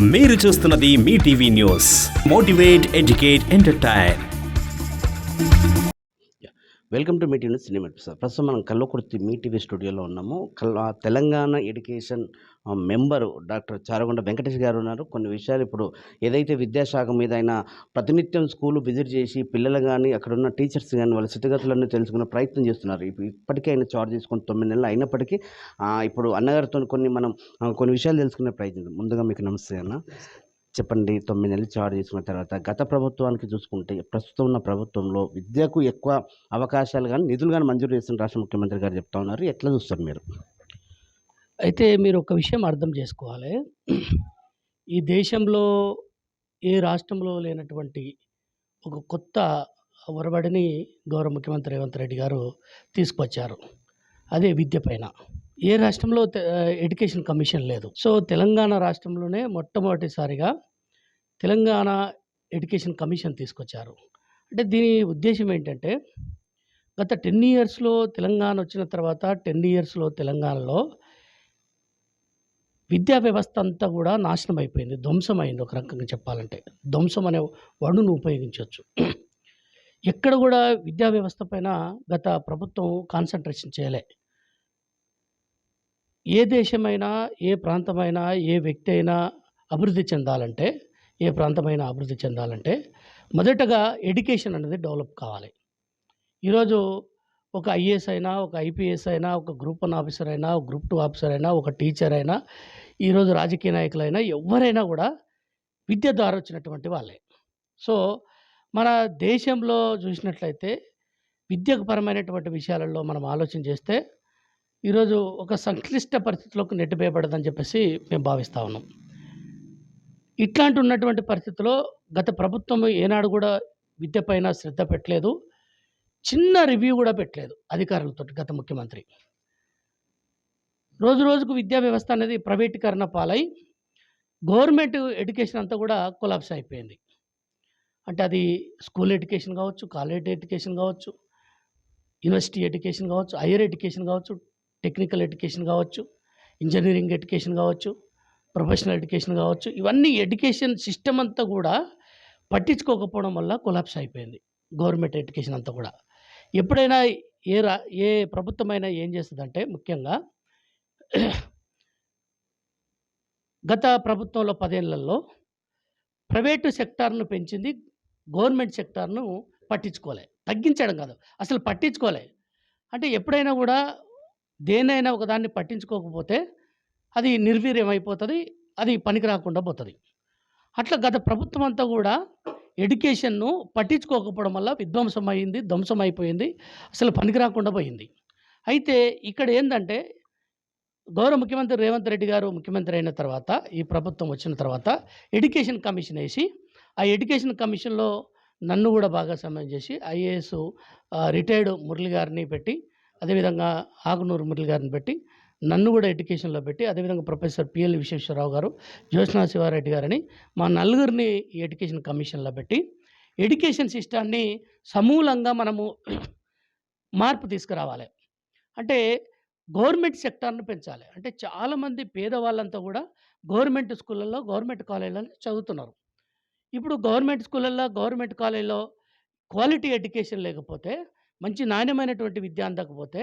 మీరు చూస్తున్నది మీ TV news. Motivate educate entertain. Welcome to meeting cinema ప్రస్తుతం మనం కల్లకుర్తి మీ టీవీ స్టూడియోలో ఉన్నాము. కల్ Telangana education member doctor Charagonda Venkatesh garu ఉన్నారు. కొన్ని విషయాలు ఇప్పుడు ఏదైతే విద్యాశాఖ మీద ఆయన ప్రతినిత్యం స్కూల్ విజిట్ చేసి పిల్లలు కానీ అక్కడ ఉన్న టీచర్స్ కానీ వాళ్ళ స్థితిగతులన్నీ తెలుసుకునే ప్రయత్నం చేస్తున్నారు. ఇప్పటికే ఆయన చార్జ్ చేసుకుని తొమ్మిది నెలలు అయినప్పటికీ ఇప్పుడు అన్నగారితో కొన్ని మనం కొన్ని విషయాలు తెలుసుకునే ప్రయత్నం ముందుగా మీకు నమస్తే అన్న. చెప్పండి తొమ్మిది నెలలు చార్జ్ చేసుకున్న తర్వాత గత ప్రభుత్వానికి చూసుకుంటే ప్రస్తుతం ఉన్న ప్రభుత్వంలో విద్యకు ఎక్కువ అవకాశాలు కానీ నిధులు కానీ మంజూరు చేస్తున్న రాష్ట్ర ముఖ్యమంత్రి గారు చెప్తా ఉన్నారు. ఎట్లా చూస్తారు మీరు? అయితే మీరు ఒక విషయం అర్థం చేసుకోవాలి. ఈ దేశంలో ఏ రాష్ట్రంలో లేనటువంటి ఒక కొత్త ఒరబడిని గౌరవ ముఖ్యమంత్రి రేవంత్ రెడ్డి గారు తీసుకొచ్చారు. అదే విద్య పైన. ఏ రాష్ట్రంలో తె- ఎడ్యుకేషన్ కమిషన్ లేదు. సో తెలంగాణ రాష్ట్రంలోనే మొట్టమొదటిసారిగా తెలంగాణ ఎడ్యుకేషన్ కమిషన్ తీసుకొచ్చారు. అంటే దీని ఉద్దేశం ఏంటంటే గత టెన్ ఇయర్స్లో తెలంగాణ వచ్చిన తర్వాత టెన్ ఇయర్స్లో తెలంగాణలో విద్యా వ్యవస్థ అంతా కూడా నాశనం అయిపోయింది ధ్వంసమైంది ఒక రకంగా చెప్పాలంటే. ధ్వంసం అనే వర్డును ఉపయోగించవచ్చు. ఎక్కడ కూడా విద్యా వ్యవస్థ పైన గత ప్రభుత్వం కాన్సన్ట్రేషన్ చేయలే. ఏ దేశమైనా ఏ ప్రాంతమైనా ఏ వ్యక్తి అయినా అభివృద్ధి చెందాలంటే ఏ ప్రాంతమైనా అభివృద్ధి చెందాలంటే మొదటగా ఎడ్యుకేషన్ అనేది డెవలప్ కావాలి. ఈరోజు ఒక ఐఏఎస్ అయినా ఒక ఐపీఎస్ అయినా ఒక గ్రూప్ వన్ ఆఫీసర్ అయినా ఒక గ్రూప్ టూ ఆఫీసర్ అయినా ఒక టీచర్ అయినా ఈరోజు రాజకీయ నాయకులైనా ఎవరైనా కూడా విద్య ద్వారా వచ్చినటువంటి వాళ్ళే. సో మన దేశంలో చూసినట్లయితే విద్యకు పరమైనటువంటి విషయాలలో మనం ఆలోచన చేస్తే ఈరోజు ఒక సంక్లిష్ట పరిస్థితిలోకి నెట్టిపోయబడదని చెప్పేసి మేము భావిస్తూ ఉన్నాం. ఇట్లాంటి ఉన్నటువంటి పరిస్థితిలో గత ప్రభుత్వం ఏనాడు కూడా విద్యపైన శ్రద్ధ పెట్టలేదు. చిన్న రివ్యూ కూడా పెట్టలేదు అధికారులతో గత ముఖ్యమంత్రి. రోజు రోజుకు విద్యా వ్యవస్థ అనేది ప్రైవేటీకరణ పాలై గవర్నమెంట్ ఎడ్యుకేషన్ అంతా కూడా కొలాప్స్ అయిపోయింది. అంటే అది స్కూల్ ఎడ్యుకేషన్ కావచ్చు కాలేజ్ ఎడ్యుకేషన్ కావచ్చు యూనివర్సిటీ ఎడ్యుకేషన్ కావచ్చు హైయర్ ఎడ్యుకేషన్ కావచ్చు టెక్నికల్ ఎడ్యుకేషన్ కావచ్చు ఇంజనీరింగ్ ఎడ్యుకేషన్ కావచ్చు ప్రొఫెషనల్ ఎడ్యుకేషన్ కావచ్చు ఇవన్నీ ఎడ్యుకేషన్ సిస్టమ్ అంతా కూడా పట్టించుకోకపోవడం వల్ల కొలాప్స్ అయిపోయింది గవర్నమెంట్ ఎడ్యుకేషన్ అంతా కూడా. ఎప్పుడైనా ఏ రా ఏ ప్రభుత్వమైనా ఏం చేస్తుందంటే ముఖ్యంగా గత ప్రభుత్వంలో పదేళ్ళలో ప్రైవేటు సెక్టార్ను పెంచింది గవర్నమెంట్ సెక్టార్ను పట్టించుకోలే. తగ్గించడం కాదు అసలు పట్టించుకోలే. అంటే ఎప్పుడైనా కూడా దేనైనా ఒకదాన్ని పట్టించుకోకపోతే అది నిర్వీర్యం అయిపోతుంది అది పనికి రాకుండా పోతుంది. అట్లా గత ప్రభుత్వం అంతా కూడా ఎడ్యుకేషన్ను పట్టించుకోకపోవడం వల్ల విధ్వంసం అయింది ధ్వంసం అయిపోయింది అసలు పనికి రాకుండా పోయింది. అయితే ఇక్కడ ఏంటంటే గౌరవ ముఖ్యమంత్రి రేవంత్ రెడ్డి గారు ముఖ్యమంత్రి అయిన తర్వాత ఈ ప్రభుత్వం వచ్చిన తర్వాత ఎడ్యుకేషన్ కమిషన్ వేసి ఆ ఎడ్యుకేషన్ కమిషన్లో నన్ను కూడా భాగస్వామ్యం చేసి ఐఏఎస్ రిటైర్డ్ మురళి గారిని పెట్టి అదేవిధంగా ఆగునూరు మురళి గారిని పెట్టి నన్ను కూడా ఎడ్యుకేషన్లో పెట్టి అదేవిధంగా ప్రొఫెసర్ పిఎల్ విశ్వేశ్వరరావు గారు జ్యోత్స్నా శివారెడ్డి గారని మా నలుగురిని ఎడ్యుకేషన్ కమిషన్లో పెట్టి ఎడ్యుకేషన్ సిస్టాన్ని సమూలంగా మనము మార్పు తీసుకురావాలి. అంటే గవర్నమెంట్ సెక్టార్ను పెంచాలి. అంటే చాలామంది పేదవాళ్ళంతా కూడా గవర్నమెంట్ స్కూళ్ళల్లో గవర్నమెంట్ కాలేజీలలో చదువుతున్నారు. ఇప్పుడు గవర్నమెంట్ స్కూళ్ళల్లో గవర్నమెంట్ కాలేజీలో క్వాలిటీ ఎడ్యుకేషన్ లేకపోతే మంచి నాణ్యమైనటువంటి విద్య అందకపోతే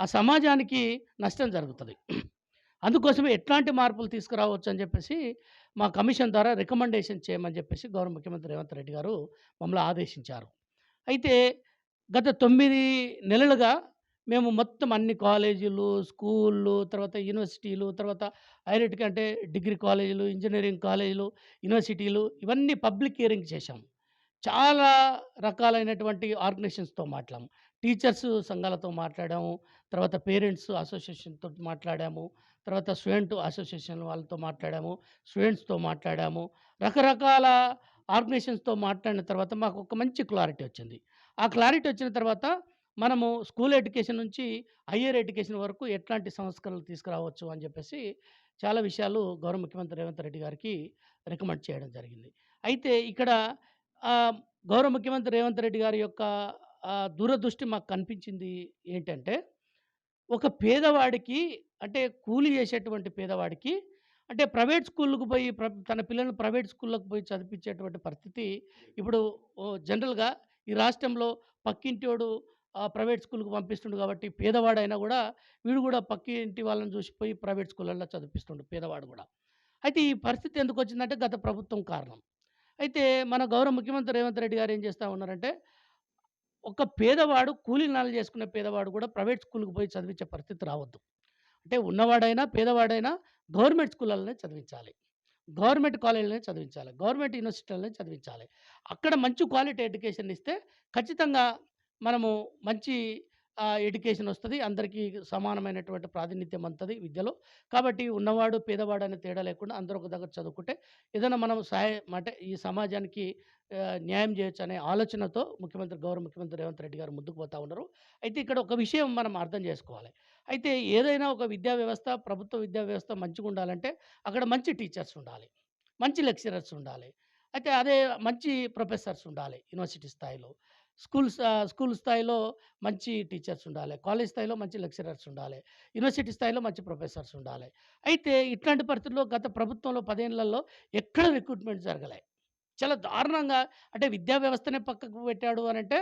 ఆ సమాజానికి నష్టం జరుగుతుంది. అందుకోసమే ఎట్లాంటి మార్పులు తీసుకురావచ్చు అని చెప్పేసి మా కమిషన్ ద్వారా రికమెండేషన్ చేయమని చెప్పేసి గౌరవ ముఖ్యమంత్రి రేవంత్ రెడ్డి గారు మమ్మల్ని ఆదేశించారు. అయితే గత తొమ్మిది నెలలుగా మేము మొత్తం అన్ని కాలేజీలు స్కూళ్ళు తర్వాత యూనివర్సిటీలు తర్వాత హైయర్ అంటే డిగ్రీ కాలేజీలు ఇంజనీరింగ్ కాలేజీలు యూనివర్సిటీలు ఇవన్నీ పబ్లిక్ హియరింగ్ చేశాం. చాలా రకాలైనటువంటి ఆర్గనైజేషన్స్తో మాట్లాడాము టీచర్స్ సంఘాలతో మాట్లాడాము. తర్వాత పేరెంట్స్ అసోసియేషన్తో మాట్లాడాము. తర్వాత స్టూడెంట్ అసోసియేషన్ వాళ్ళతో మాట్లాడాము. స్టూడెంట్స్తో మాట్లాడాము. రకరకాల ఆర్గనైజేషన్స్తో మాట్లాడిన తర్వాత మాకు ఒక మంచి క్లారిటీ వచ్చింది. ఆ క్లారిటీ వచ్చిన తర్వాత మనము స్కూల్ ఎడ్యుకేషన్ నుంచి హయ్యర్ ఎడ్యుకేషన్ వరకు ఎట్లాంటి సంస్కరణలు తీసుకురావచ్చు అని చెప్పేసి చాలా విషయాలు గౌరవ ముఖ్యమంత్రి రేవంత్ రెడ్డి గారికి రికమెండ్ చేయడం జరిగింది. అయితే ఇక్కడ గౌరవ ముఖ్యమంత్రి రేవంత్ రెడ్డి గారి యొక్క దూరదృష్టి మాకు కనిపించింది ఏంటంటే ఒక పేదవాడికి అంటే కూలి చేసేటువంటి పేదవాడికి అంటే ప్రైవేట్ స్కూళ్ళకు పోయి ప్ర తన పిల్లల్ని ప్రైవేట్ స్కూళ్ళకి పోయి చదివించేటువంటి పరిస్థితి ఇప్పుడు జనరల్‌గా ఈ రాష్ట్రంలో పక్కింటోడు ఆహ్, ప్రైవేట్ స్కూల్‌కి పంపిస్తుండు కాబట్టి పేదవాడైనా గూడా వీడు గూడా పక్కింటి వాళ్ళని చూసిపోయి ప్రైవేట్ స్కూళ్ళల్లో చదివిపిస్తుండు పేదవాడు గూడా. అయితే ఈ పరిస్థితి ఎందుకొచ్చిందంటే గత ప్రభుత్వం కారణం. అయితే మన గౌరవ ముఖ్యమంత్రి రేవంత్ రెడ్డి గారు ఏం చేస్తా ఉన్నారంటే ఒక పేదవాడు కూలీనాలు చేసుకునే పేదవాడు కూడా ప్రైవేట్ స్కూల్‌కి పోయి చదివించే పరిస్థితి రావద్దు. అంటే ఉన్నవాడైనా, పేదవాడైనా గవర్నమెంట్ స్కూళ్ళనే చదివించాలి. గవర్నమెంట్ కాలేజీలనే చదివించాలి. గవర్నమెంట్ యూనివర్సిటీలనే చదివించాలి. అక్కడ మంచి క్వాలిటీ ఎడ్యుకేషన్ ఇస్తే ఖచ్చితంగా మనము మంచి ఎడ్యుకేషన్ వస్తుంది అందరికీ సమానమైనటువంటి ప్రాతినిధ్యం అంతది విద్యలో. కాబట్టి ఉన్నవాడు, పేదవాడు అనే తేడా లేకుండా అందరూ ఒక దగ్గర చదువుకుంటే ఏదైనా మనం సహాయం అంటే ఈ సమాజానికి న్యాయం న్యాయం చేయొచ్చనే ఆలోచనతో ముఖ్యమంత్రి గౌరవ ముఖ్యమంత్రి రేవంత్ రెడ్డి గారు ముందుకు పోతా ఉన్నారు. అయితే ఇక్కడ ఒక విషయం మనం అర్థం చేసుకోవాలి. అయితే ఏదైనా ఒక విద్యా వ్యవస్థ, ప్రభుత్వ విద్యా వ్యవస్థ మంచిగా ఉండాలంటే అక్కడ మంచి టీచర్స్ ఉండాలి. మంచి లెక్చరర్స్ ఉండాలి. అయితే అదే మంచి ప్రొఫెసర్స్ ఉండాలి యూనివర్సిటీ స్థాయిలో. స్కూల్ స్కూల్ స్థాయిలో మంచి టీచర్స్ ఉండాలి. కాలేజ్ స్థాయిలో మంచి లెక్చరర్స్ ఉండాలి. యూనివర్సిటీ స్థాయిలో మంచి ప్రొఫెసర్స్ ఉండాలి. అయితే ఇట్లాంటి పరిస్థితుల్లో గత ప్రభుత్వంలో పదేళ్ళలో ఎక్కడ రిక్రూట్‌మెంట్ జరగలే. చాలా దారుణంగా అంటే విద్యా వ్యవస్థనే పక్కకు పెట్టాడు అని అంటే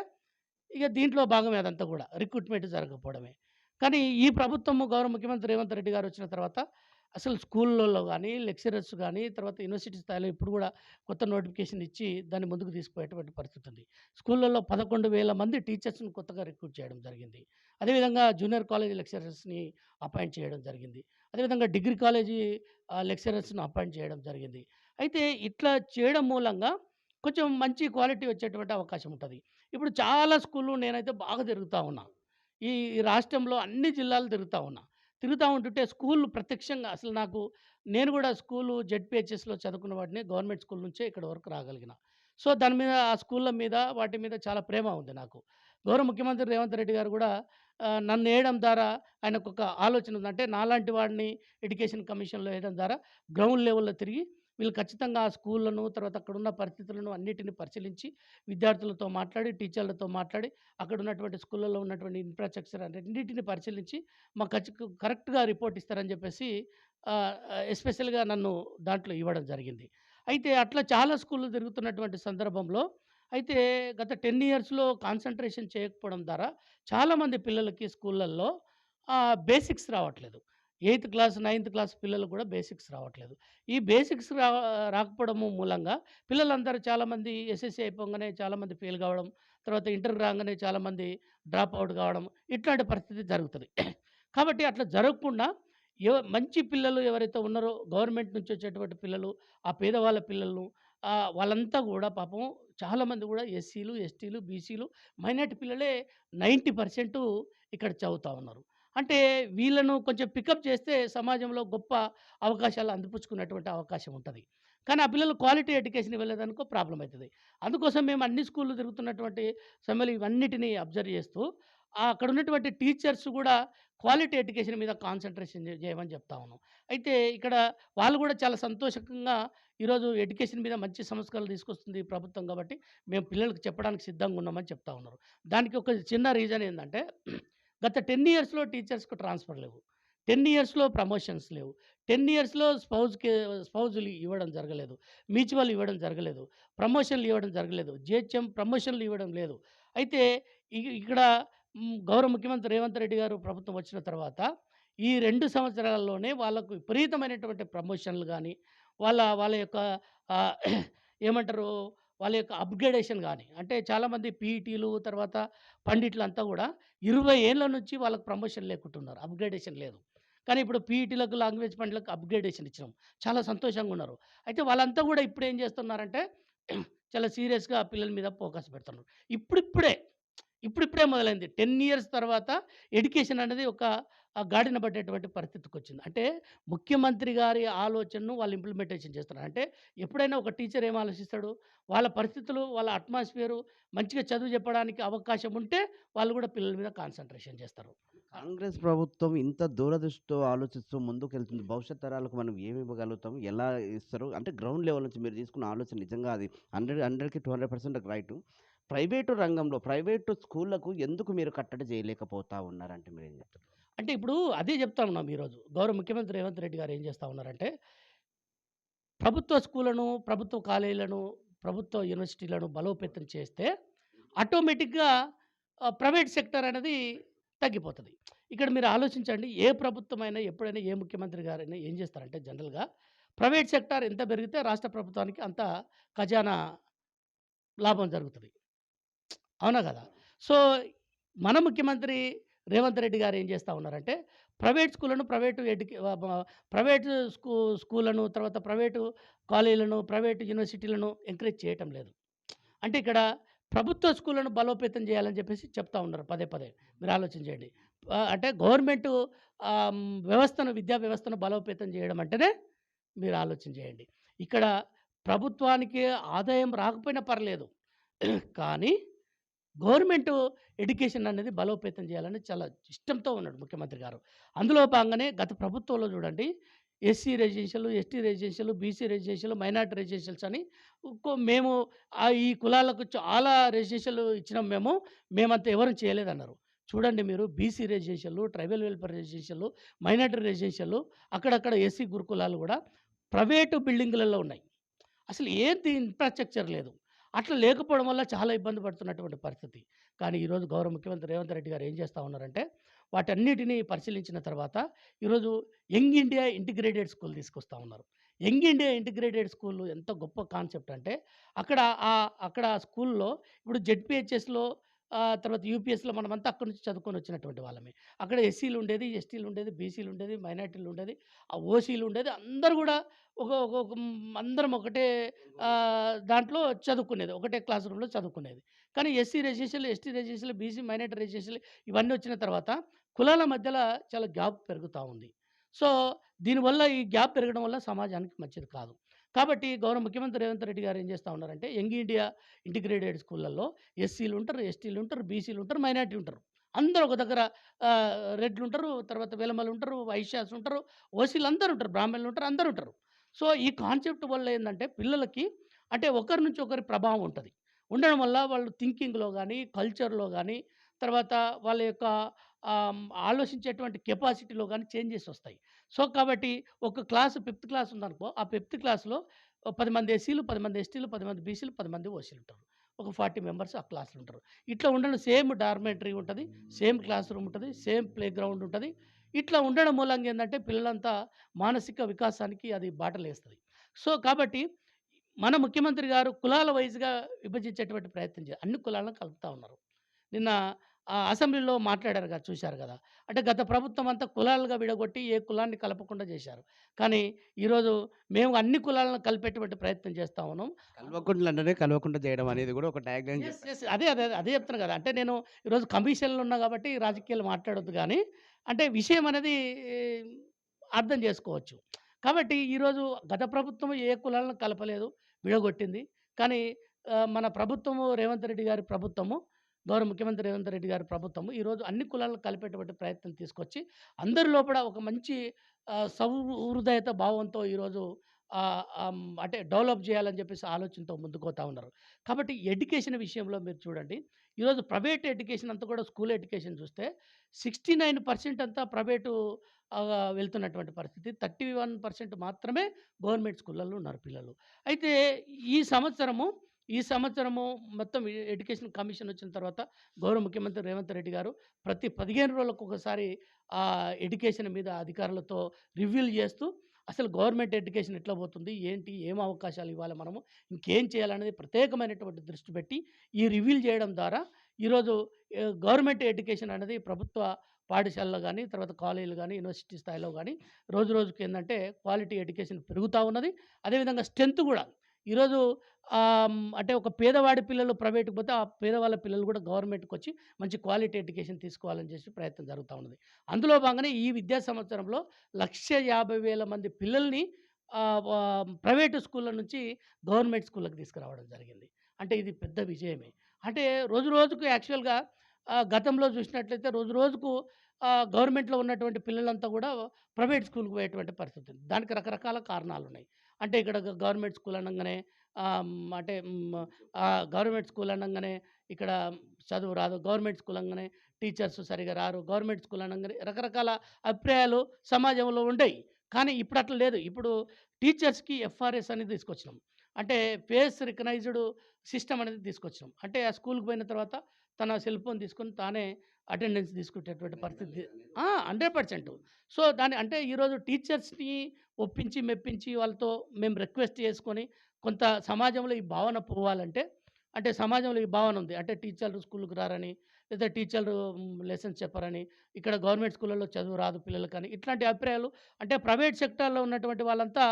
ఇక దీంట్లో భాగమే అదంతా కూడా రిక్రూట్‌మెంట్ జరగకపోవడమే. కానీ ఈ ప్రభుత్వము గౌరవ ముఖ్యమంత్రి రేవంత్ రెడ్డి గారు వచ్చిన తర్వాత అసలు స్కూళ్ళల్లో కానీ లెక్చరర్స్ కానీ తర్వాత యూనివర్సిటీ స్థాయిలో ఇప్పుడు కూడా కొత్త నోటిఫికేషన్ ఇచ్చి దాన్ని ముందుకు తీసుకుపోయేటువంటి పరిస్థితి ఉంది. స్కూళ్ళల్లో పదకొండు వేల మంది టీచర్స్‌ని కొత్తగా రిక్రూట్ చేయడం జరిగింది. అదేవిధంగా జూనియర్ కాలేజ్ లెక్చరర్స్‌ని అపాయింట్ చేయడం జరిగింది. అదేవిధంగా డిగ్రీ కాలేజీ లెక్చరర్స్‌ని అపాయింట్ చేయడం జరిగింది. అయితే ఇట్లా చేయడం మూలంగా కొంచెం మంచి క్వాలిటీ వచ్చేటువంటి అవకాశం ఉంటుంది ఇప్పుడు చాలా స్కూళ్ళు నేనైతే బాగా తిరుగుతూ ఉన్నా. ఈ రాష్ట్రంలో అన్ని జిల్లాలు తిరుగుతూ ఉన్నా. తిరుగుతూ ఉంటుంటే స్కూల్ ప్రత్యక్షంగా అసలు నాకు నేను కూడా స్కూలు జెడ్పిహెచ్ఎస్లో చదువుకున్న వాడిని. గవర్నమెంట్ స్కూల్ నుంచే ఇక్కడ వరకు రాగలిగిన. సో, దాని మీద ఆ స్కూళ్ళ మీద వాటి మీద చాలా ప్రేమ ఉంది నాకు. గౌరవ ముఖ్యమంత్రి రేవంత్ రెడ్డి గారు కూడా నన్ను వేయడం ద్వారా ఆయనకొక ఆలోచన ఉందంటే నాలాంటి వాడిని ఎడ్యుకేషన్ కమిషన్‌లో వేయడం ద్వారా గ్రౌండ్ లెవెల్‌లో తిరిగి వీళ్ళు ఖచ్చితంగా ఆ స్కూళ్ళను, తర్వాత అక్కడున్న పరిస్థితులను అన్నిటిని పరిశీలించి విద్యార్థులతో మాట్లాడి, టీచర్లతో మాట్లాడి అక్కడ ఉన్నటువంటి స్కూళ్ళలో ఉన్నటువంటి ఇన్‌ఫ్రాస్ట్రక్చర్ అన్నింటిని పరిశీలించి మాకు ఖచ్చి కరెక్ట్‌గా రిపోర్ట్ ఇస్తారని చెప్పేసి ఎస్పెషల్‌గా నన్ను దాంట్లో ఇవ్వడం జరిగింది. అయితే అట్లా చాలా స్కూళ్ళు తిరుగుతున్నటువంటి సందర్భంలో అయితే గత 10 ఇయర్స్‌లో కాన్సన్ట్రేషన్ చేయకపోవడం ద్వారా చాలామంది పిల్లలకి స్కూళ్ళల్లో బేసిక్స్ రావట్లేదు. ఎయిత్ క్లాస్, నైన్త్ క్లాస్ పిల్లలు కూడా బేసిక్స్ రావట్లేదు. ఈ బేసిక్స్ రా రాకపోవడము మూలంగా పిల్లలందరూ చాలామంది ఎస్ఎస్‌సీ అయిపోగానే చాలామంది ఫెయిల్ కావడం, తర్వాత ఇంటర్ రాగానే చాలామంది డ్రాప్ అవుట్ కావడం ఇట్లాంటి పరిస్థితి జరుగుతుంది కాబట్టి అట్లా జరగకుండా ఎవ మంచి పిల్లలు ఎవరైతే ఉన్నారో గవర్నమెంట్ నుంచి వచ్చేటువంటి పిల్లలు, ఆ పేదవాళ్ళ పిల్లలు వాళ్ళంతా కూడా పాపం చాలామంది కూడా ఎస్సీలు, ఎస్టీలు, బీసీలు, మైనార్టీ పిల్లలే 90% ఇక్కడ చదువుతూ ఉన్నారు. అంటే వీళ్ళను కొంచెం పికప్ చేస్తే సమాజంలో గొప్ప అవకాశాలు అందిపుచ్చుకునేటువంటి అవకాశం ఉంటుంది కానీ ఆ పిల్లలు క్వాలిటీ ఎడ్యుకేషన్ ఇవ్వలేదనుకో ప్రాబ్లం అవుతుంది అందుకోసం మేము అన్ని స్కూళ్ళు తిరుగుతున్నటువంటి సమయంలో ఇవన్నిటినీ అబ్జర్వ్ చేస్తూ అక్కడ ఉన్నటువంటి టీచర్స్ కూడా క్వాలిటీ ఎడ్యుకేషన్ మీద కాన్సన్ట్రేషన్ చేయమని చెప్తా ఉన్నాం. అయితే ఇక్కడ వాళ్ళు కూడా చాలా సంతోషకంగా ఈరోజు ఎడ్యుకేషన్ మీద మంచి సంస్కరణలు తీసుకొస్తుంది ప్రభుత్వం కాబట్టి మేము పిల్లలకు చెప్పడానికి సిద్ధంగా ఉన్నామని చెప్తా ఉన్నారు. దానికి ఒక చిన్న రీజన్ ఏంటంటే గత 10 ఇయర్స్‌లో టీచర్స్‌కు ట్రాన్స్‌ఫర్ లేవు. 10 ఇయర్స్‌లో ప్రమోషన్స్ లేవు. 10 ఇయర్స్‌లో స్పౌజ్‌కి స్పౌజులు ఇవ్వడం జరగలేదు. మ్యూచువల్ ఇవ్వడం జరగలేదు. ప్రమోషన్‌లు ఇవ్వడం జరగలేదు. జిహెచ్ఎం ప్రమోషన్‌లు ఇవ్వడం లేదు. అయితే ఇక్కడ గౌరవ ముఖ్యమంత్రి రేవంత్ రెడ్డి గారు ప్రభుత్వం వచ్చిన తర్వాత ఈ రెండు సంవత్సరాల్లోనే వాళ్ళకు విపరీతమైనటువంటి ప్రమోషన్‌లు కానీ వాళ్ళ వాళ్ళ యొక్క ఏమంటారు వాళ్ళ యొక్క అప్‌గ్రేడేషన్ కానీ అంటే చాలామంది పీఈటీలు తర్వాత పండిట్లంతా కూడా ఇరవై ఏళ్ళ నుంచి వాళ్ళకి ప్రమోషన్ లేకుంటున్నారు. అప్‌గ్రేడేషన్ లేదు. కానీ ఇప్పుడు పీఈటీలకు, లాంగ్వేజ్ పండిట్లకు అప్‌గ్రేడేషన్ ఇచ్చినాం. చాలా సంతోషంగా ఉన్నారు. అయితే వాళ్ళంతా కూడా ఇప్పుడు ఏం చేస్తున్నారంటే చాలా సీరియస్‌గా పిల్లల మీద ఫోకస్ పెడుతున్నారు. ఇప్పుడిప్పుడే, ఇప్పుడిప్పుడే మొదలైంది. 10 ఇయర్స్ తర్వాత ఎడ్యుకేషన్ అనేది ఒక గాడిన పట్టేటువంటి పరిస్థితికి వచ్చింది అంటే ముఖ్యమంత్రి గారి ఆలోచనను వాళ్ళు ఇంప్లిమెంటేషన్ చేస్తున్నారు. అంటే ఎప్పుడైనా ఒక టీచర్ ఏం ఆలోచిస్తాడు? వాళ్ళ పరిస్థితులు, వాళ్ళ అట్మాస్ఫియరు మంచిగా చదువు చెప్పడానికి అవకాశం ఉంటే వాళ్ళు కూడా పిల్లల మీద కాన్సన్ట్రేషన్ చేస్తారు. కాంగ్రెస్ ప్రభుత్వం ఇంత దూరదృష్టితో ఆలోచిస్తూ ముందుకు వెళ్తుంది భవిష్యత్ తరాలకు మనం ఏమి ఇవ్వగలుగుతాం? ఎలా ఇస్తారు? అంటే గ్రౌండ్ లెవెల్ నుంచి మీరు తీసుకున్న ఆలోచన నిజంగా అది 100 100కి 200% రైటు. ప్రైవేటు రంగంలో, ప్రైవేటు స్కూళ్ళకు ఎందుకు మీరు కట్టడి చేయలేకపోతా ఉన్నారంటే మీరేం చెప్తారు? అంటే ఇప్పుడు అదే చెప్తా ఉన్నాం ఈరోజు. గౌరవ ముఖ్యమంత్రి రేవంత్ రెడ్డి గారు ఏం చేస్తూ ఉన్నారంటే, ప్రభుత్వ స్కూళ్ళను ప్రభుత్వ కాలేజీలను ప్రభుత్వ యూనివర్సిటీలను బలోపేతం చేస్తే ఆటోమేటిక్గా ప్రైవేట్ సెక్టర్ అనేది తగ్గిపోతుంది ఇక్కడ మీరు ఆలోచించండి ఏ ప్రభుత్వమైనా ఎప్పుడైనా ఏ ముఖ్యమంత్రి గారైనా ఏం చేస్తారంటే జనరల్గా ప్రైవేట్ సెక్టార్ ఎంత పెరిగితే రాష్ట్ర ప్రభుత్వానికి అంత ఖజానా లాభం జరుగుతుంది అవునా కదా? సో మన ముఖ్యమంత్రి రేవంత్ రెడ్డి గారు ఏం చేస్తూ ఉన్నారంటే ప్రైవేట్ స్కూళ్ళను ప్రైవేటు ఎడ్యుకే ప్రైవేటు స్కూ స్కూళ్ళను తర్వాత ప్రైవేటు కాలేజీలను ప్రైవేటు యూనివర్సిటీలను ఎంకరేజ్ చేయటం లేదు. అంటే ఇక్కడ ప్రభుత్వ స్కూళ్ళను బలోపేతం చేయాలని చెప్పేసి చెప్తా ఉన్నారు పదే పదే. మీరు ఆలోచన చేయండి. అంటే గవర్నమెంట్ వ్యవస్థను విద్యా వ్యవస్థను బలోపేతం చేయడం అంటేనే మీరు ఆలోచన చేయండి. ఇక్కడ ప్రభుత్వానికి ఆదాయం రాకపోయినా పర్లేదు. కానీ గవర్నమెంట్ ఎడ్యుకేషన్ అనేది బలోపేతం చేయాలని చాలా ఇష్టంతో ఉన్నాడు ముఖ్యమంత్రి గారు. అందులో భాగంగానే గత ప్రభుత్వంలో చూడండి SC residential ST residential BC residential minority residentials అని మేము ఆ ఈ కులాలకు చాలా రెసిడెన్షియల్ ఇచ్చినాం మేము మేమంతా ఎవరు చేయలేదన్నారు. చూడండి మీరు BC residential tribal welfare residential minority residential అక్కడక్కడ ఎస్సీ గురుకులాలు కూడా ప్రైవేటు బిల్డింగులలో ఉన్నాయి. అసలు ఏంటి ఇన్ఫ్రాస్ట్రక్చర్ లేదు. అట్లా లేకపోవడం వల్ల చాలా ఇబ్బంది పడుతున్నటువంటి పరిస్థితి. కానీ ఈరోజు గౌరవ ముఖ్యమంత్రి రేవంత్ రెడ్డి గారు ఏం చేస్తూ ఉన్నారంటే వాటన్నిటిని పరిశీలించిన తర్వాత ఈరోజు యంగ్ ఇండియా ఇంటిగ్రేటెడ్ స్కూల్ తీసుకొస్తా ఉన్నారు. యంగ్ ఇండియా ఇంటిగ్రేటెడ్ స్కూల్ ఎంత గొప్ప కాన్సెప్ట్ అంటే అక్కడ ఆ అక్కడ స్కూల్లో ఇప్పుడు జెడ్పిహెచ్ఎస్లో తర్వాత యూపీఎస్లో మనమంతా అక్కడి నుంచి చదువుకొని వచ్చినటువంటి వాళ్ళమే. అక్కడ ఎస్సీలు ఉండేది ఎస్టీలు ఉండేది బీసీలు ఉండేది మైనార్టీలు ఉండేది ఆ ఓసీలు ఉండేది. అందరూ కూడా ఒక ఒక అందరం ఒకటే దాంట్లో చదువుకునేది. ఒకటే క్లాస్ రూమ్లో చదువుకునేది. కానీ ఎస్సీ రెజిస్ట్రేషన్లు ఎస్టీ రెజిస్ట్రేషన్లు బీసీ మైనార్టీ రెజిస్ట్రేషన్లు ఇవన్నీ వచ్చిన తర్వాత కులాల మధ్యలో చాలా గ్యాప్ పెరుగుతూ ఉంది. సో దీనివల్ల ఈ గ్యాప్ పెరగడం వల్ల సమాజానికి మంచిది కాదు. కాబట్టి గౌరవ ముఖ్యమంత్రి రేవంత్ రెడ్డి గారు ఏం చేస్తూ ఉన్నారంటే యంగ్ ఇండియా ఇంటిగ్రేటెడ్ స్కూళ్ళల్లో ఎస్సీలు ఉంటారు ఎస్టీలు ఉంటారు బీసీలు ఉంటారు మైనార్టీ ఉంటారు. అందరూ ఒక దగ్గర రెడ్లు ఉంటారు తర్వాత వెలమలు ఉంటారు వైశ్యాస్ ఉంటారు ఓసీలు అందరూ ఉంటారు బ్రాహ్మణులు ఉంటారు అందరూ ఉంటారు. సో ఈ కాన్సెప్ట్ వల్ల ఏంటంటే పిల్లలకి అంటే ఒకరి నుంచి ఒకరి ప్రభావం ఉంటుంది. ఉండడం వల్ల వాళ్ళు థింకింగ్లో కానీ కల్చర్లో కానీ తర్వాత వాళ్ళ యొక్క ఆలోచించేటువంటి కెపాసిటీలో కానీ చేంజెస్ వస్తాయి. సో కాబట్టి ఒక క్లాస్ ఫిఫ్త్ క్లాస్ ఉందనుకో ఆ ఫిఫ్త్ క్లాస్లో పది మంది ఎస్సీలు పది మంది ఎస్టీలు పది మంది బీసీలు పది మంది ఓసీలు ఉంటారు. ఒక ఫార్టీ మెంబర్స్ ఆ క్లాసులు ఉంటారు. ఇట్లా ఉండడం సేమ్ డార్మెంటరీ ఉంటుంది సేమ్ క్లాస్ రూమ్ ఉంటుంది సేమ్ ప్లే గ్రౌండ్ ఉంటుంది. ఇట్లా ఉండడం మూలంగా ఏంటంటే పిల్లలంతా మానసిక వికాసానికి అది బాటలేస్తుంది సో కాబట్టి మన ముఖ్యమంత్రి గారు కులాల వైజ్గా విభజించేటువంటి ప్రయత్నం చేయాలి అన్ని కులాలను కలుపుతూ ఉన్నారు. నిన్న అసెంబ్లీలో మాట్లాడారు కదా చూశారు కదా. అంటే గత ప్రభుత్వం అంతా కులాలుగా విడగొట్టి ఏ కులాన్ని కలపకుండా చేశారు. కానీ ఈరోజు మేము అన్ని కులాలను కలిపేటువంటి ప్రయత్నం చేస్తూ ఉన్నాం. కల్వకుంట్ల అంటేనే కల్వకుంట చేయడం అనేది కూడా ఒక yes. అదే అదే అదే చెప్తున్నా కదా. అంటే నేను ఈరోజు కమిషన్లో ఉన్నా కాబట్టి రాజకీయాలు మాట్లాడొద్దు కానీ అంటే విషయం అనేది అర్థం చేసుకోవచ్చు. కాబట్టి ఈరోజు గత ప్రభుత్వం ఏ కులాలను కలపలేదు విడగొట్టింది. కానీ మన ప్రభుత్వము రేవంత్ రెడ్డి గారి ప్రభుత్వము గౌరవ ముఖ్యమంత్రి రేవంత్ రెడ్డి గారి ప్రభుత్వము. ఈరోజు అన్ని కులాలను కలిపేటువంటి ప్రయత్నం తీసుకొచ్చి అందరి లోపల ఒక మంచి సౌహృదయత భావంతో ఈరోజు అంటే డెవలప్ చేయాలని చెప్పేసి ఆలోచనతో ముందుకోతా ఉన్నారు. కాబట్టి ఎడ్యుకేషన్ విషయంలో మీరు చూడండి. ఈరోజు ప్రైవేట్ ఎడ్యుకేషన్ అంతా కూడా స్కూల్ ఎడ్యుకేషన్ చూస్తే సిక్స్టీ నైన్ పర్సెంట్ అంతా ప్రైవేటు వెళ్తున్నటువంటి పరిస్థితి. థర్టీ వన్ పర్సెంట్ మాత్రమే గవర్నమెంట్ స్కూళ్ళల్లో ఉన్నారు పిల్లలు. అయితే ఈ సంవత్సరము ఈ సంవత్సరము మొత్తం ఎడ్యుకేషన్ కమిషన్ వచ్చిన తర్వాత గౌరవ ముఖ్యమంత్రి రేవంత్ రెడ్డి గారు ప్రతి పదిహేను రోజులకు ఒకసారి ఆ ఎడ్యుకేషన్ మీద అధికారులతో రివ్యూలు చేస్తూ అసలు గవర్నమెంట్ ఎడ్యుకేషన్ ఎట్లా పోతుంది ఏంటి ఏం అవకాశాలు ఇవ్వాలి మనము ఇంకేం చేయాలనేది ప్రత్యేకమైనటువంటి దృష్టి పెట్టి ఈ రివ్యూలు చేయడం ద్వారా ఈరోజు గవర్నమెంట్ ఎడ్యుకేషన్ అనేది ప్రభుత్వ పాఠశాలలో కానీ తర్వాత కాలేజీలు కానీ యూనివర్సిటీ స్థాయిలో కానీ రోజు రోజుకి ఏంటంటే క్వాలిటీ ఎడ్యుకేషన్ పెరుగుతూ ఉన్నది. అదేవిధంగా స్ట్రెంత్ కూడా ఈరోజు అంటే ఒక పేదవాడి పిల్లలు ప్రైవేట్కి పోతే ఆ పేదవాళ్ళ పిల్లలు కూడా గవర్నమెంట్కి వచ్చి మంచి క్వాలిటీ ఎడ్యుకేషన్ తీసుకోవాలని చేసి ప్రయత్నం జరుగుతూ ఉన్నది. అందులో భాగంగానే ఈ విద్యా సంవత్సరంలో లక్ష యాభై వేల మంది పిల్లల్ని ప్రైవేటు స్కూళ్ళ నుంచి గవర్నమెంట్ స్కూళ్ళకి తీసుకురావడం జరిగింది. అంటే ఇది పెద్ద విజయమే. అంటే రోజు రోజుకు యాక్చువల్గా గతంలో చూసినట్లయితే రోజు రోజుకు గవర్నమెంట్లో ఉన్నటువంటి పిల్లలంతా కూడా ప్రైవేట్ స్కూల్కి పోయేటువంటి పరిస్థితి ఉంది. దానికి రకరకాల కారణాలు ఉన్నాయి అంటే ఇక్కడ గవర్నమెంట్ స్కూల్ అనగానే అంటే గవర్నమెంట్ స్కూల్ అనగానే ఇక్కడ చదువు రాదు. గవర్నమెంట్ స్కూల్ అనగానే టీచర్స్ సరిగా రారు. గవర్నమెంట్ స్కూల్ అనగానే రకరకాల అభిప్రాయాలు సమాజంలో ఉండేవి కానీ ఇప్పుడు అట్లా లేదు. ఇప్పుడు టీచర్స్కి ఎఫ్ఆర్ఎస్ అనేది తీసుకొచ్చినాం. అంటే ఫేస్ రికగ్నైజ్డ్ సిస్టమ్ అనేది తీసుకొచ్చినాం. అంటే ఆ స్కూల్కి పోయిన తర్వాత తన సెల్ ఫోన్ తీసుకొని తానే అటెండెన్స్ తీసుకునేటటువంటి పరిస్థితి హండ్రెడ్ పర్సెంట్. సో దాని అంటే ఈరోజు టీచర్స్ని ఒప్పించి మెప్పించి వాళ్ళతో మేము రిక్వెస్ట్ చేసుకొని కొంత సమాజంలో ఈ భావన పోవాలంటే అంటే సమాజంలో ఈ భావన ఉంది. అంటే టీచర్లు స్కూల్కి రారని లేదా టీచర్లు లెసన్స్ చెప్పరని ఇక్కడ గవర్నమెంట్ స్కూళ్ళలో చదువు రాదు పిల్లలకు అని ఇట్లాంటి అభిప్రాయాలు అంటే ప్రైవేట్ సెక్టార్లో ఉన్నటువంటి వాళ్ళంతా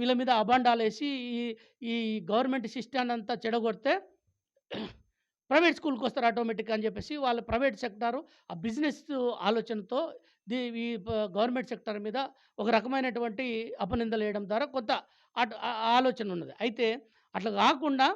వీళ్ళ మీద అబాండాలు వేసి ఈ ఈ గవర్నమెంట్ సిస్టాన్ని అంతా చెడగొడితే ప్రైవేట్ స్కూల్కి వస్తారు ఆటోమేటిక్గా అని చెప్పేసి వాళ్ళ ప్రైవేట్ సెక్టారు. ఆ బిజినెస్ ఆలోచనతో దీ ఈ గవర్నమెంట్ సెక్టార్ మీద ఒక రకమైనటువంటి అపనిందలు వేయడం ద్వారా కొంత అటు ఆలోచన ఉన్నది. అయితే అట్లా కాకుండా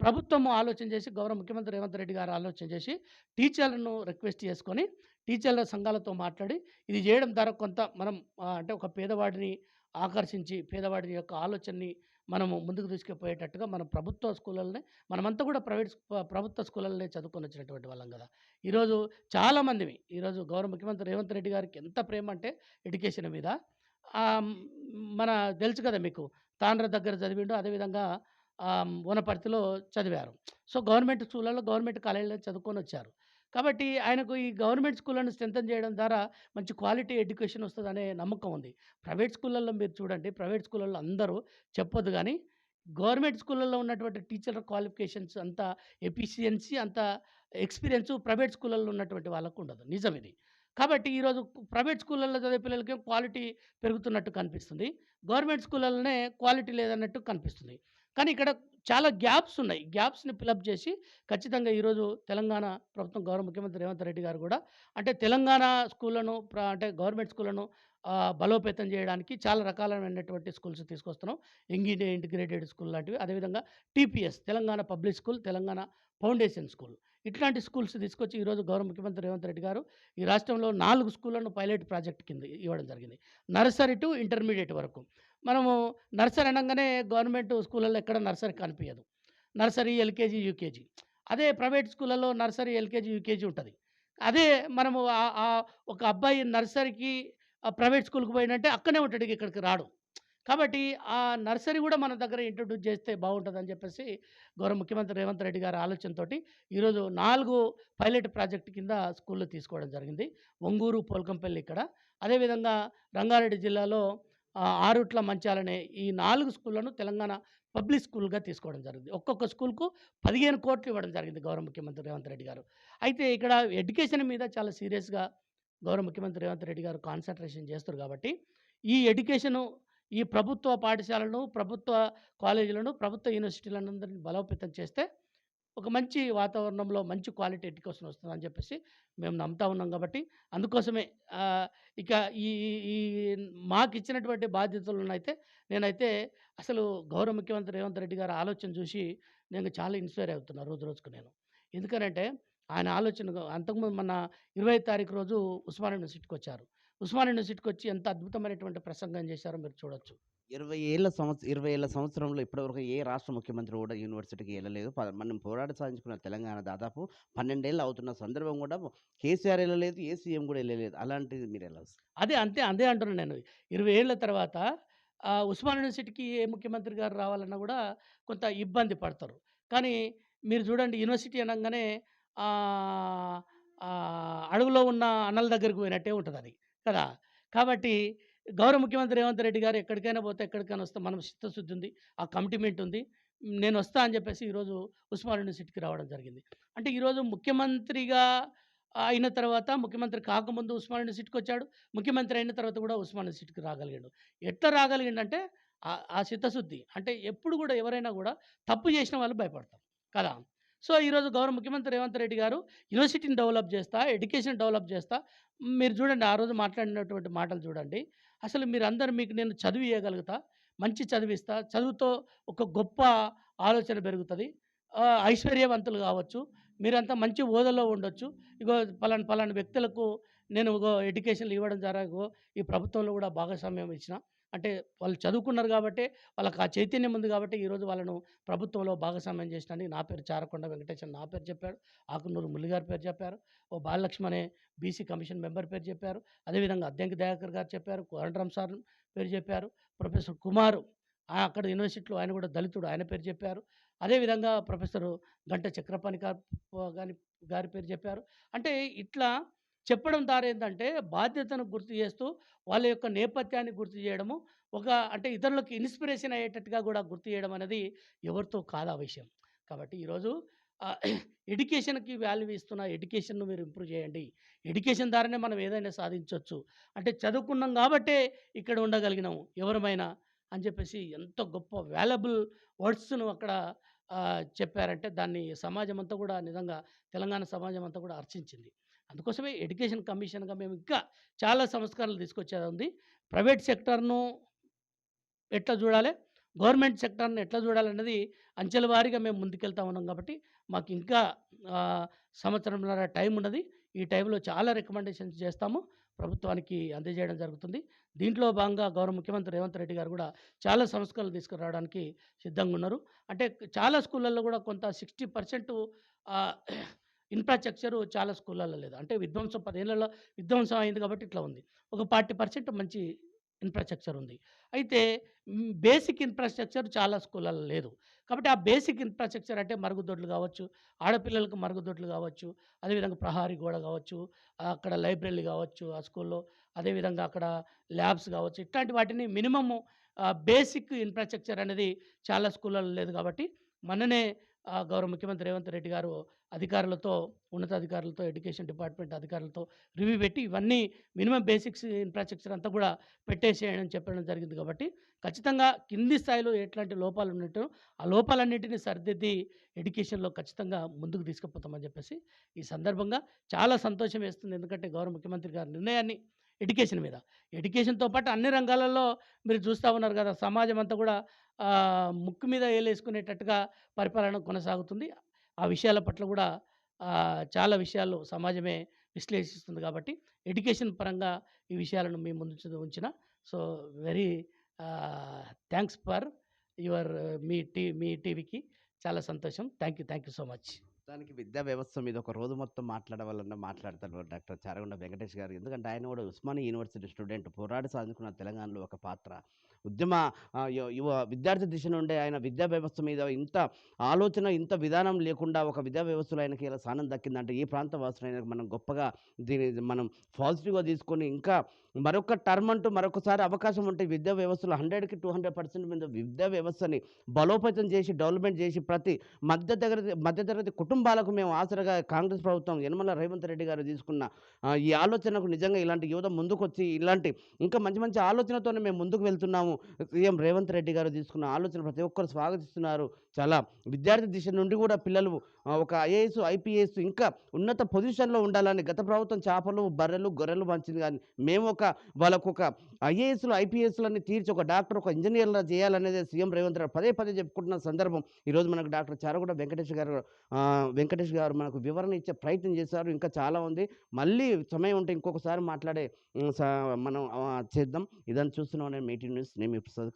ప్రభుత్వం ఆలోచన చేసి గౌరవ ముఖ్యమంత్రి రేవంత్ రెడ్డి గారు ఆలోచన చేసి టీచర్లను రిక్వెస్ట్ చేసుకొని టీచర్ల సంఘాలతో మాట్లాడి ఇది చేయడం ద్వారా కొంత మనం అంటే ఒక పేదవాడిని ఆకర్షించి పేదవాడి యొక్క ఆలోచనని మనము ముందుకు తీసుకుపోయేటట్టుగా మన ప్రభుత్వ స్కూళ్ళనే మనమంతా కూడా ప్రైవేట్ ప్రభుత్వ స్కూళ్ళనే చదువుకొని వచ్చినటువంటి వాళ్ళం కదా. ఈరోజు చాలామందివి ఈరోజు గౌరవ ముఖ్యమంత్రి రేవంత్ రెడ్డి గారికి ఎంత ప్రేమ అంటే ఎడ్యుకేషన్ మీద. మన తెలుసు కదా మీకు తాండ్ర దగ్గర చదివిండు అదేవిధంగా ఆ, వనపర్తిలో చదివారు. సో గవర్నమెంట్ స్కూళ్ళలో గవర్నమెంట్ కాలేజీలో చదువుకొని వచ్చారు. కాబట్టి ఆయనకు ఈ గవర్నమెంట్ స్కూళ్ళను స్ట్రెంథన్ చేయడం ద్వారా మంచి క్వాలిటీ ఎడ్యుకేషన్ వస్తుందనే నమ్మకం ఉంది. ప్రైవేట్ స్కూళ్ళల్లో మీరు చూడండి ప్రైవేట్ స్కూళ్ళల్లో అందరూ చెప్పొద్దు కానీ గవర్నమెంట్ స్కూళ్ళల్లో ఉన్నటువంటి టీచర్ క్వాలిఫికేషన్స్ అంత ఎఫిషియన్సీ అంత ఎక్స్పీరియన్స్ ప్రైవేట్ స్కూళ్ళల్లో ఉన్నటువంటి వాళ్ళకు ఉండదు. నిజం ఇది కాబట్టి ఈరోజు ప్రైవేట్ స్కూళ్ళల్లో చదివే పిల్లలకి క్వాలిటీ పెరుగుతున్నట్టు కనిపిస్తుంది. గవర్నమెంట్ స్కూళ్ళలోనే క్వాలిటీ లేదన్నట్టు కనిపిస్తుంది. కానీ ఇక్కడ చాలా గ్యాప్స్ ఉన్నాయి. గ్యాప్స్ని ఫిలప్ చేసి ఖచ్చితంగా ఈరోజు తెలంగాణ ప్రభుత్వం గౌరవ ముఖ్యమంత్రి రేవంత్ రెడ్డి గారు కూడా అంటే తెలంగాణ స్కూళ్ళను అంటే గవర్నమెంట్ స్కూళ్ళను బలోపేతం చేయడానికి చాలా రకాలైనటువంటి స్కూల్స్ తీసుకొస్తున్నాం. యంగ్ ఇండియా ఇంటిగ్రేటెడ్ స్కూల్ లాంటివి. అదేవిధంగా TPS Telangana public school Telangana foundation school. ఇట్లాంటి స్కూల్స్ తీసుకొచ్చి ఈరోజు గౌరవ ముఖ్యమంత్రి రేవంత్ రెడ్డి గారు ఈ రాష్ట్రంలో నాలుగు స్కూళ్ళను పైలట్ ప్రాజెక్ట్ కింద ఇవ్వడం జరిగింది. నర్సరీ టు ఇంటర్మీడియట్ వరకు. మనము నర్సరీ అనగానే గవర్నమెంట్ స్కూళ్ళల్లో ఎక్కడ నర్సరీ కనిపించదు నర్సరీ ఎల్కేజీ యూకేజీ. అదే ప్రైవేట్ స్కూళ్ళలో నర్సరీ ఎల్కేజీ యూకేజీ ఉంటుంది. అదే మనము ఆ- ఒక అబ్బాయి నర్సరీకి ఆ ప్రైవేట్ స్కూల్కి పోయినంటే అక్కడే ఉంటాడు ఇక్కడికి రాడు. కాబట్టి ఆ నర్సరీ కూడా మన దగ్గర ఇంట్రొడ్యూస్ చేస్తే బాగుంటుందని చెప్పేసి గౌరవ ముఖ్యమంత్రి రేవంత్ రెడ్డి గారి ఆలోచనతోటి ఈరోజు నాలుగు పైలట్ ప్రాజెక్ట్ కింద స్కూళ్ళు తీసుకోవడం జరిగింది. ఒంగూరు పోల్కంపల్లి ఇక్కడ. అదేవిధంగా రంగారెడ్డి జిల్లాలో ఆరుట్ల మంచాలనే ఈ నాలుగు స్కూళ్ళను తెలంగాణ పబ్లిక్ స్కూల్గా తీసుకోవడం జరిగింది. ఒక్కొక్క స్కూల్కు పదిహేను కోట్లు ఇవ్వడం జరిగింది గౌరవ ముఖ్యమంత్రి రేవంత్ రెడ్డి గారు. అయితే ఇక్కడ ఎడ్యుకేషన్ మీద చాలా సీరియస్గా గౌరవ ముఖ్యమంత్రి రేవంత్ రెడ్డి గారు కాన్సన్ట్రేషన్ చేస్తారు కాబట్టి ఈ ఎడ్యుకేషను ఈ ప్రభుత్వ పాఠశాలను ప్రభుత్వ కాలేజీలను ప్రభుత్వ యూనివర్సిటీలను అందరినీ బలోపేతం చేస్తే ఒక మంచి వాతావరణంలో మంచి క్వాలిటీ ఎడ్యుకేషన్ వస్తుందని చెప్పేసి మేము నమ్ముతా ఉన్నాం కాబట్టి అందుకోసమే ఇక ఈ ఈ- మాకు ఇచ్చినటువంటి బాధ్యతలనైతే అయితే నేనైతే అసలు గౌరవ ముఖ్యమంత్రి రేవంత్ రెడ్డి గారి ఆలోచన చూసి నేను చాలా ఇన్స్పైర్ అవుతున్నా రోజు రోజుకు నేను. ఎందుకనంటే ఆయన ఆలోచన అంతకుముందు మన ఇరవై తారీఖు రోజు ఉస్మానియా యూనివర్సిటీకి వచ్చారు. ఉస్మాన్ యూనివర్సిటీకి వచ్చి ఎంత అద్భుతమైనటువంటి ప్రసంగం చేశారో మీరు చూడొచ్చు. ఇరవై ఏళ్ళ సంవత్సరం ఇరవై ఏళ్ళ సంవత్సరంలో ఇప్పటివరకు ఏ రాష్ట్ర ముఖ్యమంత్రి కూడా యూనివర్సిటీకి వెళ్ళలేదు. మనం పోరాడి సాధించుకున్న తెలంగాణ దాదాపు పన్నెండేళ్ళు అవుతున్న సందర్భం కూడా కేసీఆర్ వెళ్ళలేదు ఏ సీఎం కూడా వెళ్ళలేదు. అలాంటిది మీరు ఎలా అదే అంతే అదే అంటున్నాను నేను. ఇరవై ఏళ్ళ తర్వాత ఉస్మాన్ యూనివర్సిటీకి ఏ ముఖ్యమంత్రి గారు రావాలన్నా కూడా కొంత ఇబ్బంది పడతారు. కానీ మీరు చూడండి యూనివర్సిటీ అనగానే అడవిలో ఉన్న అన్నల దగ్గరికి పోయినట్టే ఉంటుంది అది. కదా! కాబట్టి గౌరవ ముఖ్యమంత్రి రేవంత్ రెడ్డి గారు ఎక్కడికైనా పోతే ఎక్కడికైనా వస్తే మనం చిత్తశుద్ధి ఉంది ఆ కమిటిమెంట్ ఉంది నేను వస్తా అని చెప్పేసి ఈరోజు ఉస్మాన్ యూనివర్సిటీకి రావడం జరిగింది. అంటే ఈరోజు ముఖ్యమంత్రిగా అయిన తర్వాత ముఖ్యమంత్రి కాకముందు ఉస్మాన్ యూనివర్సిటీకి వచ్చాడు ముఖ్యమంత్రి అయిన తర్వాత కూడా ఉస్మాన్ యూనివర్సిటీకి రాగలిగాడు. ఎట్లా రాగలిగిండంటే ఆ- ఆ చిత్తశుద్ధి. అంటే ఎప్పుడు కూడా ఎవరైనా కూడా తప్పు చేసిన వాళ్ళు భయపడతారు కదా! సో ఈరోజు గౌరవ ముఖ్యమంత్రి రేవంత్ రెడ్డి గారు యూనివర్సిటీని డెవలప్ చేస్తా ఎడ్యుకేషన్ డెవలప్ చేస్తా. మీరు చూడండి ఆ రోజు మాట్లాడినటువంటి మాటలు చూడండి. అసలు మీరు అందరు మీకు నేను చదివి ఇవ్వగలుగుతా మంచి చదివిస్తా చదువుతో ఒక గొప్ప ఆలోచన పెరుగుతుంది. ఐశ్వర్యవంతులు కావచ్చు. మీరంతా మంచి హోదాలో ఉండొచ్చు. ఇగో పలానా పలానా వ్యక్తులకు నేను ఎడ్యుకేషన్లు ఇవ్వడం ద్వారా ఈ ప్రభుత్వంలో కూడా భాగస్వామ్యం ఇచ్చిన అంటే వాళ్ళు చదువుకున్నారు కాబట్టి వాళ్ళకి ఆ చైతన్యం ఉంది కాబట్టి ఈరోజు వాళ్ళను ప్రభుత్వంలో భాగస్వామ్యం చేసినానికి నా పేరు చారకొండ వెంకటేశ్వర నా పేరు చెప్పాడు ఆకునూరు ముల్లిగారి పేరు చెప్పారు. ఓ బాలలక్ష్మి అనే బీసీ కమిషన్ మెంబర్ పేరు చెప్పారు. అదేవిధంగా అద్దెంక దయాకర్ గారు చెప్పారు. కోరంట్రామ్ సార్ పేరు చెప్పారు. ప్రొఫెసర్ కుమారు ఆ అక్కడ యూనివర్సిటీలో ఆయన కూడా దళితుడు ఆయన పేరు చెప్పారు. అదేవిధంగా ప్రొఫెసర్ గంట చక్రపాణి గారు గారి గారి పేరు చెప్పారు. అంటే ఇట్లా చెప్పడం ద్వారా ఏంటంటే బాధ్యతను గుర్తు చేస్తూ వాళ్ళ యొక్క నేపథ్యాన్ని గుర్తు చేయడము ఒక అంటే ఇతరులకు ఇన్స్పిరేషన్ అయ్యేటట్టుగా కూడా గుర్తు చేయడం అనేది ఎవరితో కాదా విషయం. కాబట్టి ఈరోజు ఎడ్యుకేషన్కి వాల్యూ ఇస్తున్న ఎడ్యుకేషన్ను మీరు ఇంప్రూవ్ చేయండి. ఎడ్యుకేషన్ ద్వారానే మనం ఏదైనా సాధించవచ్చు అంటే చదువుకున్నాం కాబట్టే ఇక్కడ ఉండగలిగినాము ఎవరమైనా అని చెప్పేసి ఎంత గొప్ప వాల్యబుల్ వర్డ్స్ను అక్కడ చెప్పారంటే దాన్ని సమాజం అంతా కూడా నిజంగా తెలంగాణ సమాజం అంతా కూడా హర్షించింది అందుకోసమే ఎడ్యుకేషన్ కమిషన్గా మేము ఇంకా చాలా సంస్కరణలు తీసుకొచ్చేది ఉంది ప్రైవేట్ సెక్టర్ను ఎట్లా చూడాలి? గవర్నమెంట్ సెక్టర్ని ఎట్లా చూడాలన్నది అంచెల వారీగా మేము ముందుకెళ్తా ఉన్నాం కాబట్టి మాకు ఇంకా సంవత్సరంలో సంవత్సరంన్నర టైం ఉన్నది ఈ టైంలో చాలా రికమెండేషన్స్ చేస్తాము. ప్రభుత్వానికి అందజేయడం జరుగుతుంది. దీంట్లో భాగంగా గౌరవ ముఖ్యమంత్రి రేవంత్ రెడ్డి గారు కూడా చాలా సంస్కరణలు తీసుకురావడానికి సిద్ధంగా ఉన్నారు. అంటే చాలా స్కూళ్ళల్లో కూడా కొంత సిక్స్టీ పర్సెంట్ ఇన్ఫ్రాస్ట్రక్చరు చాలా స్కూళ్ళల్లో లేదు. అంటే విధ్వంసం పదేళ్ళలో విధ్వంసం అయింది కాబట్టి ఇట్లా ఉంది. ఒక ఫార్టీ పర్సెంట్ మంచి ఇన్ఫ్రాస్ట్రక్చర్ ఉంది. అయితే బేసిక్ ఇన్ఫ్రాస్ట్రక్చర్ చాలా స్కూళ్ళల్లో లేదు. కాబట్టి ఆ బేసిక్ ఇన్ఫ్రాస్ట్రక్చర్ అంటే మరుగుదొడ్లు కావచ్చు ఆడపిల్లలకు మరుగుదొడ్లు కావచ్చు అదేవిధంగా ప్రహారీ గోడ కావచ్చు అక్కడ లైబ్రరీ కావచ్చు ఆ స్కూల్లో అదేవిధంగా అక్కడ ల్యాబ్స్ కావచ్చు. ఇట్లాంటి వాటిని మినిమము బేసిక్ ఇన్ఫ్రాస్ట్రక్చర్ అనేది చాలా స్కూళ్ళల్లో లేదు కాబట్టి మననే గౌరవ ముఖ్యమంత్రి రేవంత్ రెడ్డి గారు అధికారులతో ఉన్నతాధికారులతో ఎడ్యుకేషన్ డిపార్ట్మెంట్ అధికారులతో రివ్యూ పెట్టి ఇవన్నీ మినిమం బేసిక్స్ ఇన్ఫ్రాస్ట్రక్చర్ అంతా కూడా పెట్టేసేయడం చెప్పడం జరిగింది కాబట్టి ఖచ్చితంగా కింది స్థాయిలో ఎట్లాంటి లోపాలు ఉన్నట్టు ఆ లోపాలన్నింటినీ సరిదిద్ది ఎడ్యుకేషన్లో ఖచ్చితంగా ముందుకు తీసుకుపోతామని చెప్పేసి ఈ సందర్భంగా చాలా సంతోషం వేస్తుంది. ఎందుకంటే గౌరవ ముఖ్యమంత్రి గారి నిర్ణయాన్ని ఎడ్యుకేషన్ మీద. ఎడ్యుకేషన్తో పాటు అన్ని రంగాలలో మీరు చూస్తూ ఉన్నారు కదా! సమాజం అంతా కూడా ముక్కు మీద ఏలేసుకునేటట్టుగా పరిపాలన కొనసాగుతుంది. ఆ విషయాల పట్ల కూడా చాలా విషయాలు సమాజమే విశ్లేషిస్తుంది కాబట్టి ఎడ్యుకేషన్ పరంగా ఈ విషయాలను మీ ముందు ఉంచిన. So very thanks for your me tea మీ టీవీకి చాలా సంతోషం. Thank you thank you so much. మొత్తానికి విద్యా వ్యవస్థ మీద ఒక రోజు మొత్తం మాట్లాడవాలన్నా మాట్లాడతారు డాక్టర్ చారగొండ వెంకటేష్ గారు. ఎందుకంటే ఆయన కూడా ఉస్మానియా యూనివర్సిటీ స్టూడెంట్ పోరాడి సాధించుకున్న తెలంగాణలో ఒక పాత్ర. ఉద్యమ యువ- విద్యార్థి దిశ నుండే ఆయన విద్యా వ్యవస్థ మీద ఇంత ఆలోచన ఇంత విధానం లేకుండా ఒక విద్యా వ్యవస్థలో ఆయనకి ఇలా స్థానం దక్కిందంటే ఈ ప్రాంత వాసులైన మనం గొప్పగా దీని మనం పాజిటివ్గా తీసుకొని ఇంకా మరొక టర్మ్ అంటూ మరొకసారి అవకాశం ఉంటే విద్యా వ్యవస్థలో హండ్రెడ్కి టూ హండ్రెడ్ పర్సెంట్ మీద విద్యా వ్యవస్థని బలోపేతం చేసి డెవలప్మెంట్ చేసి ప్రతి మధ్య తరగతి మధ్యతరగతి కుటుంబాలకు మేము ఆసరగా కాంగ్రెస్ ప్రభుత్వం యనమల రేవంత్ రెడ్డి గారు తీసుకున్న ఈ ఆలోచనకు నిజంగా ఇలాంటి యువత ముందుకొచ్చి ఇలాంటి ఇంకా మంచి మంచి ఆలోచనతోనే మేము ముందుకు వెళ్తున్నాము. సీఎం రేవంత్ రెడ్డి గారు తీసుకున్న ఆలోచన ప్రతి ఒక్కరు స్వాగతిస్తున్నారు. చాలా విద్యార్థి దిశ నుండి కూడా పిల్లలు ఒక ఐఏఎస్ ఐపీఎస్ ఇంకా ఉన్నత పొజిషన్లో ఉండాలని గత ప్రభుత్వం చేపలు బర్రెలు గొర్రెలు పంచింది కానీ మేము ఒక వాళ్ళకు ఒక ఐఏఎస్లు ఐపీఎస్లని తీర్చి ఒక డాక్టర్ ఒక ఇంజనీర్లా చేయాలనేది సీఎం రేవంత్ రెడ్డి పదే పదే చెప్పుకుంటున్న సందర్భం. ఈరోజు మనకు డాక్టర్ చారగూడ వెంకటేష్ గారు వెంకటేష్ గారు మనకు వివరణ ఇచ్చే ప్రయత్నం చేశారు. ఇంకా చాలా ఉంది. మళ్ళీ సమయం ఉంటే ఇంకొకసారి మాట్లాడే మనం చేద్దాం. ఇదని చూస్తున్నాం నేను మీటింగ్ న్యూస్. నేను మీ ప్రసాద్.